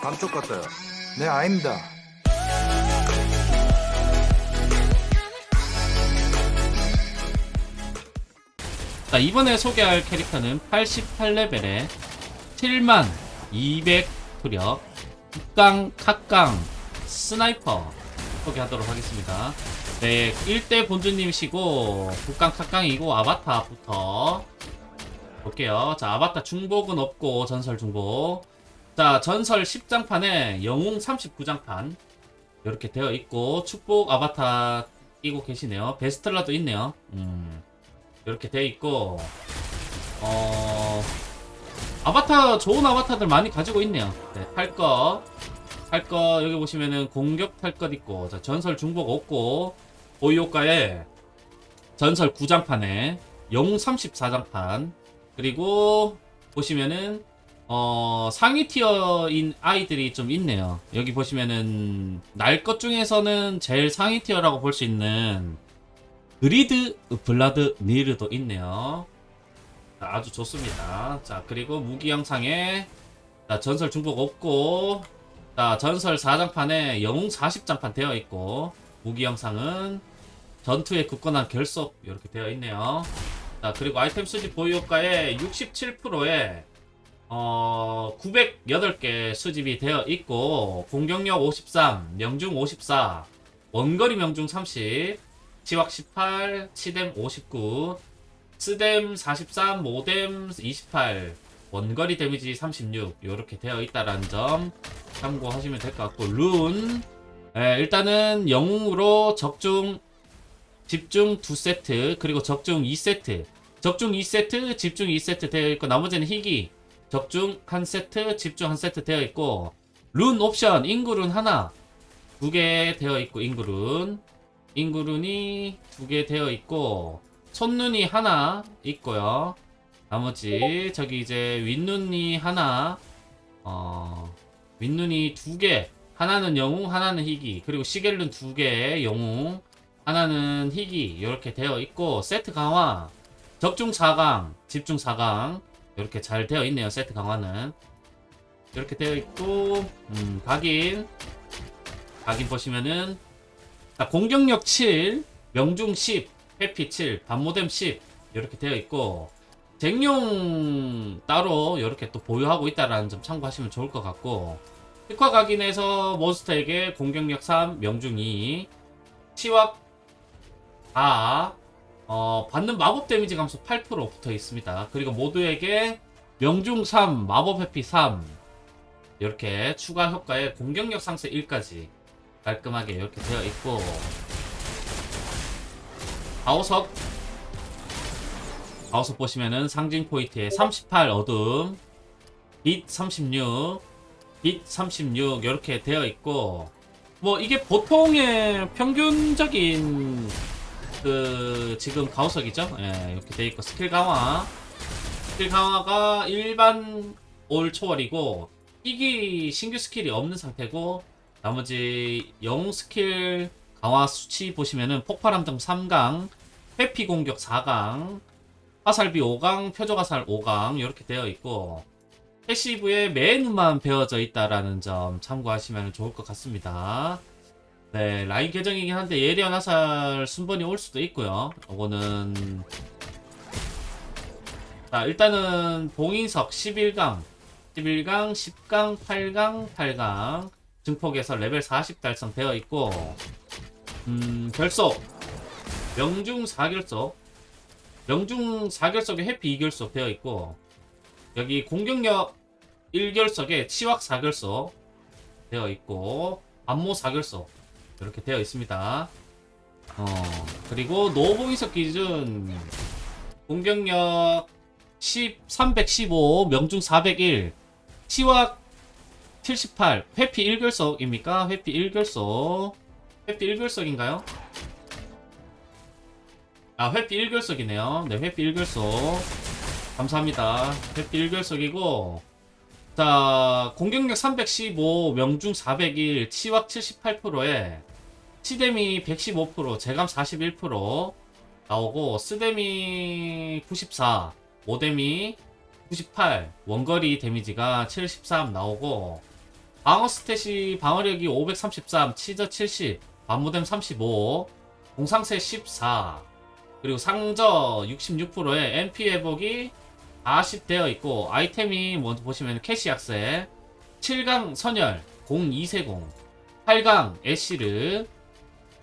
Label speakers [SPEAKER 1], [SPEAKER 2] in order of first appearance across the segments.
[SPEAKER 1] 감쪽 같아요. 네, 아닙니다.
[SPEAKER 2] 자, 이번에 소개할 캐릭터는 88레벨에 7만 200 투력 국강 캅강 스나이퍼 소개하도록 하겠습니다. 네, 1대 본주님이시고 국강 캅강이고 아바타부터 볼게요. 자, 아바타 중복은 없고 전설 중복. 자, 전설 10장판에 영웅 39장판 이렇게 되어 있고 축복 아바타 끼고 계시네요. 베스트라도 있네요. 음. 이렇게 돼 있고 어 아바타 좋은 아바타들 많이 가지고 있네요. 네, 탈거 탈거 여기 보시면은 공격 탈 것 있고 자, 전설 중복 없고 보유효과에 전설 9장판에 영웅 34장판 그리고 보시면은 어 상위 티어인 아이들이 좀 있네요. 여기 보시면은 날 것 중에서는 제일 상위 티어라고 볼 수 있는 그리드 블라드 니르도 있네요. 자, 아주 좋습니다. 자, 그리고 무기 영상에 자, 전설 중복 없고 자, 전설 4장판에 영웅 40장판 되어 있고 무기 영상은 전투에 굳건한 결속 이렇게 되어 있네요. 자, 그리고 아이템 수집 보유 효과에 67%에 어, 908개 수집이 되어 있고 공격력 53, 명중 54, 원거리 명중 30, 치확 18, 치뎀 59, 스뎀 43, 모뎀 28, 원거리 데미지 36 이렇게 되어 있다라는 점 참고하시면 될 것 같고 룬 예, 일단은 영웅으로 적중 집중 2세트 그리고 적중 2세트. 적중 2세트 집중 2세트 되어 있고 나머지는 희귀 적중 1세트 집중 1세트 되어 있고 룬 옵션 인구룬 하나 두 개 되어 있고 인구룬 인구룬이 두 개 되어 있고 손눈이 하나 있고요. 나머지 저기 이제 윗눈이 하나 어 윗눈이 두 개. 하나는 영웅, 하나는 희귀. 그리고 시겔룬 두 개, 영웅. 하나는 희귀. 이렇게 되어 있고 세트 강화 적중 4강, 집중 4강. 이렇게 잘 되어 있네요. 세트 강화는. 이렇게 되어 있고 음, 각인 각인 보시면은 자, 공격력 7, 명중 10, 회피 7, 반모뎀 10 이렇게 되어 있고 쟁용 따로 이렇게 또 보유하고 있다라는 점 참고하시면 좋을 것 같고 특화 각인에서 몬스터에게 공격력 3, 명중 2, 치확 4, 어, 받는 마법 데미지 감소 8% 붙어 있습니다. 그리고 모두에게 명중 3, 마법 회피 3 이렇게 추가 효과에 공격력 상승 1까지 깔끔하게 이렇게 되어 있고. 아우석. 아우석 보시면은 상징 포인트에 38 어둠 빛 36, 빛36 이렇게 되어 있고. 뭐 이게 보통의 평균적인 그 지금 가우석이죠. 예, 이렇게 되어 있고 스킬 강화 스킬 강화가 일반 올 초월이고 희귀 신규 스킬이 없는 상태고 나머지 영웅 스킬 강화 수치 보시면은 폭발함정 3강, 회피 공격 4강, 화살비 5강, 표적 화살 5강 이렇게 되어 있고 패시브에 매누만 베어져 있다라는 점 참고하시면 좋을 것 같습니다. 네, 라인 계정이긴 한데 예리한 화살 순번이 올 수도 있고요. 이거는 자, 일단은 봉인석 11강, 11강, 10강, 8강, 8강. 증폭에서 레벨 40 달성되어 있고 음, 결속. 명중 4결속. 명중 4결속에 해피 2결속 되어 있고 여기 공격력 1결속에 치확 4결속 되어 있고 안모 4결속 이렇게 되어 있습니다. 어, 그리고 노봉이석 기준 공격력 10, 315, 명중 401, 치확 78, 회피 1결석입니까? 회피 1결석. 회피 1결석인가요? 아, 회피 1결석이네요. 네, 회피 1결석. 감사합니다. 회피 1결석이고, 자, 공격력 315, 명중 401, 치확 78%에, 치데미 115%, 재감 41% 나오고, 스데미 94, 모데미 98, 원거리 데미지가 73 나오고, 방어 스탯이 방어력이 533, 치저 70, 반무댐 35, 공상세 14, 그리고 상저 66%에 MP 회복이 40 되어 있고 아이템이 먼저 보시면 캐시 약세, 7강 선열 02세공, 8강 애쉬르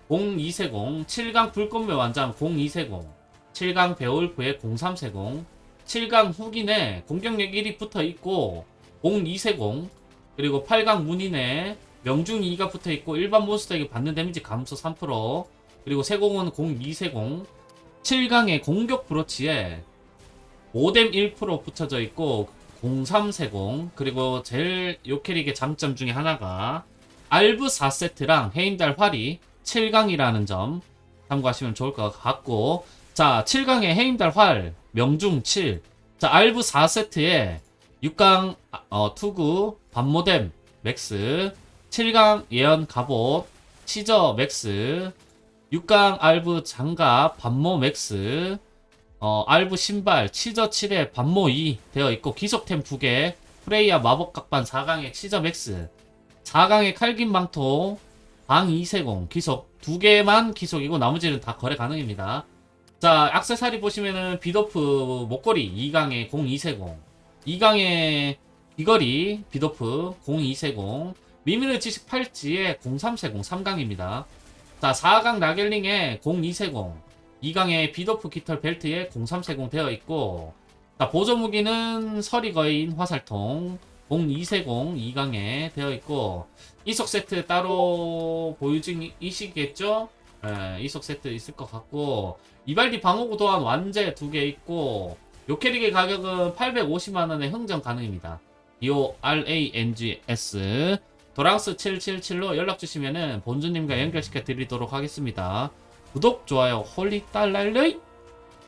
[SPEAKER 2] 02세공, 7강 불꽃매 완장 02세공, 7강 베올프의 03세공, 7강 후긴에 공격력 1이 붙어 있고 02세공, 그리고 8강 문인에 명중 2가 붙어 있고 일반 몬스터에게 받는 데미지 감소 3%, 그리고 세공은 02세공, 7강의 공격 브로치에 5댐 1% 붙여져 있고 03세공, 그리고 제일 요 캐릭의 장점 중에 하나가 알브 4세트랑 헤임달 활이 7강이라는 점 참고하시면 좋을 것 같고. 자 7강의 헤임달 활 명중 7 자 알브 4세트에 6강 어, 투구 반모뎀 맥스. 7강 예언 갑옷 시저 맥스. 6강 알브 장갑 반모 맥스. 어, 알브 신발 치저 7에 반모 2 되어 있고 기속템 2개 프레이야 마법 각반 4강의 치저 맥스. 4강의 칼긴 망토 방 2세공 기속. 두 개만 기속이고 나머지는 다 거래 가능입니다. 자 액세서리 보시면은 비도프 목걸이 2강의 02세공. 2강의 귀걸이 비도프 02세공. 미미르 지식 팔찌에 03세공 3강입니다. 자 4강 라겔링에 02세공. 2강의 비도프 깃털 벨트에 03세공 되어 있고 자 보조 무기는 서리거인 화살통 02세공 2강에 되어 있고 이속 세트 따로 보유 중이시겠죠? 예, 이속 세트 있을 것 같고 이발디 방어구 또한 완제 두 개 있고 요 캐릭의 가격은 850만원에 흥정 가능입니다. 요 RANGS 도랑스 777로 연락 주시면은 본주님과 연결시켜 드리도록 하겠습니다. 구독, 좋아요, 홀리 딸랄레이